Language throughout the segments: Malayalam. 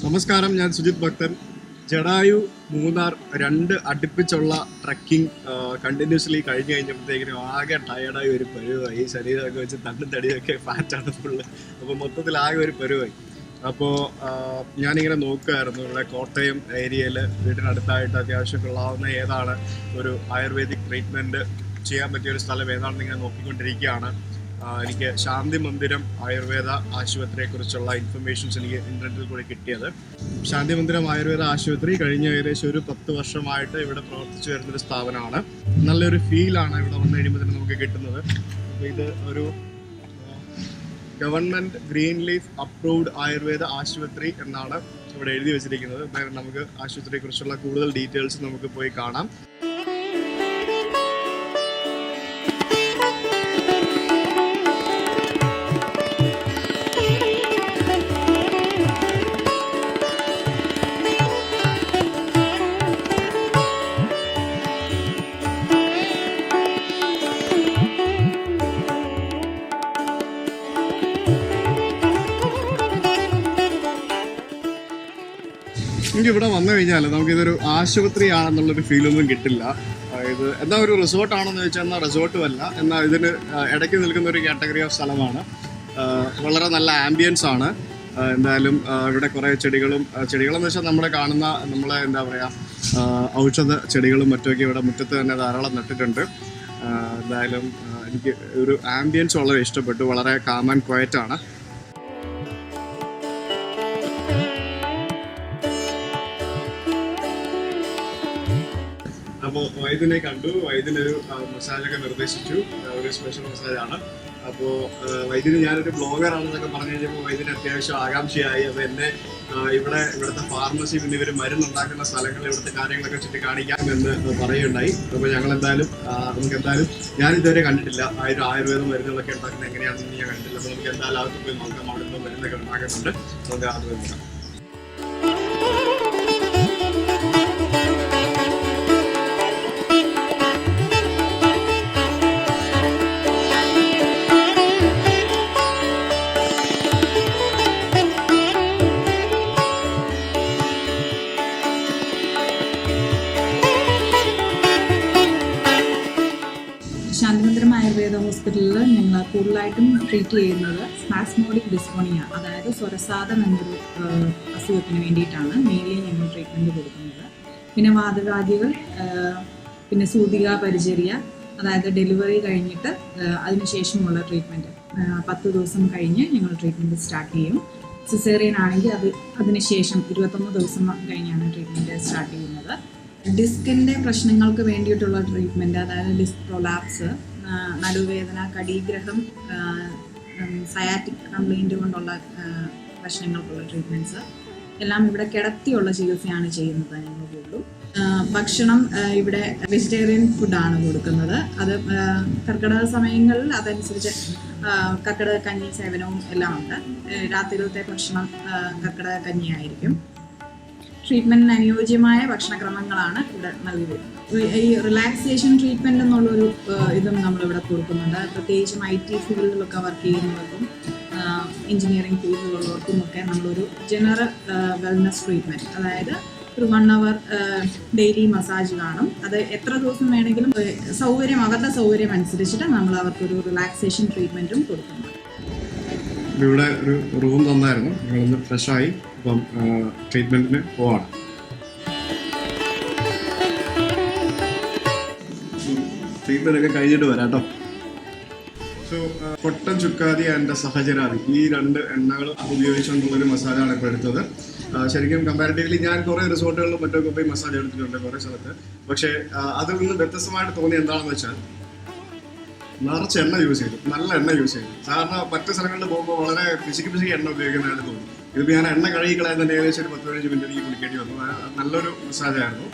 നമസ്കാരം ഞാൻ സുജിത് ഭക്തൻ. ജഡായു മൂന്നാർ രണ്ട് അടുപ്പിച്ചുള്ള ട്രക്കിംഗ് കണ്ടിന്യൂസ്ലി കഴിഞ്ഞ് കഴിഞ്ഞപ്പോഴത്തേക്കിനും ആകെ ടയർഡായി ഒരു പരുവായി. ശരീരമൊക്കെ വെച്ച് തണ്ടും തടിയൊക്കെ ഫാറ്റാണ് ഫുള്ള് അപ്പോൾ മൊത്തത്തിൽ ആകെ ഒരു പരുവായി. അപ്പോൾ ഞാനിങ്ങനെ നോക്കുമായിരുന്നു ഇവിടെ കോട്ടയം ഏരിയയിൽ വീടിനടുത്തായിട്ട് അത്യാവശ്യം കൊള്ളാവുന്ന ഏതാണ്? ഒരു ആയുർവേദിക് ട്രീറ്റ്മെന്റ് ചെയ്യാൻ പറ്റിയ ഒരു സ്ഥലം ഏതാണെന്ന് ഇങ്ങനെ നോക്കിക്കൊണ്ടിരിക്കുകയാണ്. എനിക്ക് ശാന്തി മന്ദിരം ആയുർവേദ ആശുപത്രിയെ കുറിച്ചുള്ള ഇൻഫർമേഷൻസ് എനിക്ക് ഇന്റർനെറ്റിൽ കൂടി കിട്ടിയത്. ശാന്തി മന്ദിരം ആയുർവേദ ആശുപത്രി കഴിഞ്ഞ ഏകദേശം ഒരു പത്ത് വർഷമായിട്ട് ഇവിടെ പ്രവർത്തിച്ചു വരുന്നൊരു സ്ഥാപനമാണ്. നല്ലൊരു ഫീലാണ് ഇവിടെ വന്നു കഴിയുമ്പോൾ തന്നെ നമുക്ക് കിട്ടുന്നത്. ഇത് ഒരു government green leaf approved Ayurveda ആശുപത്രി എന്നാണ് ഇവിടെ എഴുതി വെച്ചിരിക്കുന്നത്. നമുക്ക് ആശുപത്രിയെ കുറിച്ചുള്ള കൂടുതൽ ഡീറ്റെയിൽസ് നമുക്ക് പോയി കാണാം. എനിക്ക് ഇവിടെ വന്നു കഴിഞ്ഞാൽ നമുക്കിതൊരു ഫീൽ ഒന്നും കിട്ടില്ല. ഇത് എന്താ ഒരു റിസോർട്ട് ആണെന്ന് ചോദിച്ചാൽ എന്നാൽ റിസോർട്ടും അല്ല. എന്നാൽ ഇതിന് ഇടയ്ക്ക് നിൽക്കുന്ന ഒരു കാറ്റഗറി ഓഫ് സ്ഥലമാണ്. വളരെ നല്ല ആംബിയൻസ് ആണ്. എന്തായാലും ഇവിടെ കുറേ ചെടികളും ചെടികളെന്ന് വെച്ചാൽ നമ്മുടെ കാണുന്ന നമ്മളെ എന്താ പറയുക ഔഷധ ചെടികളും മറ്റുമൊക്കെ ഇവിടെ മുറ്റത്ത് തന്നെ ധാരാളം നട്ടിട്ടുണ്ട്. എന്തായാലും എനിക്ക് ഒരു ആംബിയൻസ് വളരെ ഇഷ്ടപ്പെട്ടു. വളരെ കാം ആൻഡ് ക്വയറ്റ് ആണ്. അപ്പോൾ വൈദ്യനെ കണ്ടു. വൈദ്യനൊരു മസാജൊക്കെ നിർദ്ദേശിച്ചു. ഒരു സ്പെഷ്യൽ മസാജാണ് അപ്പോൾ വൈദ്യന് ഞാനൊരു ബ്ലോഗറാണെന്നൊക്കെ പറഞ്ഞു കഴിഞ്ഞപ്പോൾ വൈദ്യന് അത്യാവശ്യം ആകാംക്ഷയായി. അപ്പോൾ എന്നെ ഇവിടെ ഇവിടുത്തെ ഫാർമസി പിന്നെ ഇവർ മരുന്നുണ്ടാക്കുന്ന സ്ഥലങ്ങൾ ഇവിടുത്തെ കാര്യങ്ങളൊക്കെ ചുറ്റി കാണിക്കാം എന്ന് പറയുണ്ടായി അപ്പോൾ ഞങ്ങൾ എന്തായാലും നമുക്ക് എന്തായാലും ഞാൻ ഇതുവരെ കണ്ടിട്ടില്ല. ഒരു ആയുർവേദ മരുന്നുകളൊക്കെ ഉണ്ടാക്കുന്നത് എങ്ങനെയാണെന്ന് ഞാൻ കണ്ടിട്ടില്ല. അപ്പോൾ നമുക്ക് എന്തായാലും അകത്ത് പോയി നോക്കാം. അവിടെ നിന്ന് മരുന്നൊക്കെ ഉണ്ടാക്കുന്നുണ്ട്. നമുക്ക് ആദ്യം നോക്കാം. ആയുർവേദ ഹോസ്പിറ്റലിൽ ഞങ്ങൾ കൂടുതലായിട്ടും ട്രീറ്റ് ചെയ്യുന്നത് സ്മാസ്മോഡിക് ഡിസ്ഫോണിയ അതായത് സ്വരസാധം എന്നൊരു അസുഖത്തിന് വേണ്ടിയിട്ടാണ്. മെയിൻലി ഞങ്ങൾ ട്രീറ്റ്മെന്റ് കൊടുക്കുന്നത്. പിന്നെ വാതവാദികൾ പിന്നെ സൂതിക പരിചര്യ അതായത് ഡെലിവറി കഴിഞ്ഞിട്ട് അതിനുശേഷമുള്ള ട്രീറ്റ്മെന്റ് പത്ത് ദിവസം കഴിഞ്ഞ് ഞങ്ങൾ ട്രീറ്റ്മെന്റ് സ്റ്റാർട്ട് ചെയ്യും. സിസേറിയൻ ആണെങ്കിൽ അത് അതിനുശേഷം ഇരുപത്തൊന്ന് ദിവസം കഴിഞ്ഞാണ് ട്രീറ്റ്മെന്റ് സ്റ്റാർട്ട് ചെയ്യുന്നത്. ഡിസ്കിന്റെ പ്രശ്നങ്ങൾക്ക് വേണ്ടിയിട്ടുള്ള ട്രീറ്റ്മെന്റ് അതായത് ഡിസ്ക് പ്രൊലാപ്സ് നടുവേദന കടീഗ്രഹം സയാറ്റിക് കംപ്ലൈന്റ് കൊണ്ടുള്ള പ്രശ്നങ്ങൾക്കുള്ള ട്രീറ്റ്മെന്റ്സ് എല്ലാം ഇവിടെ കിടത്തിയുള്ള ചികിത്സയാണ് ചെയ്യുന്നത് ഞങ്ങൾ ഭക്ഷണം ഇവിടെ വെജിറ്റേറിയൻ ഫുഡാണ് കൊടുക്കുന്നത്. അത് കർക്കിടക സമയങ്ങളിൽ അതനുസരിച്ച് കർക്കിടക കഞ്ഞി സേവനവും എല്ലാം ഉണ്ട്. രാത്രിയിലത്തെ ഭക്ഷണം കർക്കിടക കഞ്ഞിയായിരിക്കും. ട്രീറ്റ്മെന്റിന് അനുയോജ്യമായ ഭക്ഷണക്രമങ്ങളാണ് ഇവിടെ നൽകി വരുന്നത് ഈ- റിലാക്സേഷൻ ട്രീറ്റ്മെന്റ് എന്നുള്ളൊരു ഇതും നമ്മളിവിടെ കൊടുക്കുന്നുണ്ട്. പ്രത്യേകിച്ചും ഐ ടി ഫീൽഡിലൊക്കെ വർക്ക് ചെയ്യുന്നവർക്കും എഞ്ചിനീയറിംഗ് ഫീൽഡിലുള്ളവർക്കും ഒക്കെ നമ്മളൊരു ജനറൽ വെൽനസ് ട്രീറ്റ്മെന്റ് അതായത് ഒരു വൺ അവർ ഡെയിലി മസാജ് കാണും. അത് എത്ര ദിവസം വേണമെങ്കിലും സൗകര്യം അവരുടെ സൗകര്യം അനുസരിച്ചിട്ട് നമ്മൾ അവർക്കൊരു റിലാക്സേഷൻ ട്രീറ്റ്മെന്റും കൊടുക്കുന്നുണ്ട്. ഇവിടെ ഒരു റൂം തന്നായിരുന്നു. ഫ്രഷ് ഫ്രഷായി ഇപ്പം ട്രീറ്റ്മെന്റിന് പോവാണ്. ട്രീറ്റ്മെന്റ് ഒക്കെ കഴിഞ്ഞിട്ട് വരാം കേട്ടോ. സോ കൊട്ടൻ ചുക്കാതി ആൻഡ് സഹചരാതി ഈ രണ്ട് എണ്ണകൾ ഉപയോഗിച്ചുകൊണ്ടുള്ളൊരു മസാല മസാജാണ് ഇപ്പോൾ എടുത്തത്. ശരിക്കും കമ്പാരിറ്റീവ്ലി ഞാൻ കുറേ റിസോർട്ടുകളിലും മറ്റൊക്കെ പോയി മസാജ് എടുത്തിട്ടുണ്ട് കുറേ സ്ഥലത്ത്. പക്ഷേ അതിൽ നിന്ന് വ്യത്യസ്തമായിട്ട് തോന്നി എന്താണെന്ന് വെച്ചാൽ നിറച്ച് എണ്ണ യൂസ് ചെയ്തു. നല്ല എണ്ണ യൂസ് ചെയ്തു. സാധാരണ മറ്റു സ്ഥലങ്ങളിൽ പോകുമ്പോൾ വളരെ പിശുക്ക് പിശുക്ക് എണ്ണ ഉപയോഗിക്കുന്നതായിട്ട് തോന്നി. ഇതിപ്പോൾ ഞാൻ എണ്ണ കഴുകി കളയാൻ തന്നെ ഏകദേശം ഒരു പത്ത് പതിനഞ്ച് മിനിറ്റ് എനിക്ക് കുളിക്കേണ്ടി വന്നു. നല്ലൊരു മസാജായിരുന്നു.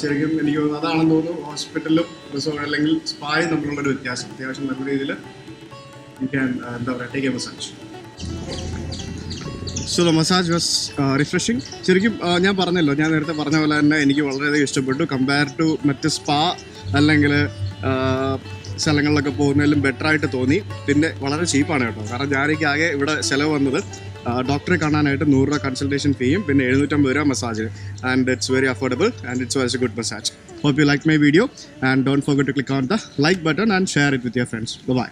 ശരിക്കും എനിക്ക് തോന്നുന്നു അതാണെന്ന് തോന്നുന്നു ഹോസ്പിറ്റലിലും റിസോർട്ട് അല്ലെങ്കിൽ സ്പായും തമ്മിലുള്ളൊരു വ്യത്യാസം. അത്യാവശ്യം നല്ല രീതിയിൽ എന്താ പറയുക take a massage so the massage was refreshing ശരിക്കും ഞാൻ പറഞ്ഞല്ലോ ഞാൻ നേരത്തെ പറഞ്ഞ പോലെ തന്നെ എനിക്ക് വളരെയധികം ഇഷ്ടപ്പെട്ടു. കമ്പയർ ടു മറ്റ് സ്പാ അല്ലെങ്കിൽ സ്ഥലങ്ങളിലൊക്കെ പോകുന്നതിലും ബെറ്റർ ആയിട്ട് തോന്നി. പിന്നെ വളരെ ചീപ്പാണ് കേട്ടോ. കാരണം ഞാനെനിക്ക് ആകെ ഇവിടെ ചിലവ് വന്നത് ഡോക്ടറെ കാണാനായിട്ട് നൂറ് രൂപ കൺസൾട്ടേഷൻ ഫീയും പിന്നെ എഴുന്നൂറ്റമ്പത് രൂപ massage and it's very affordable and it's very good massage hope you like my video and don't forget to click on the like button and share it with your friends bye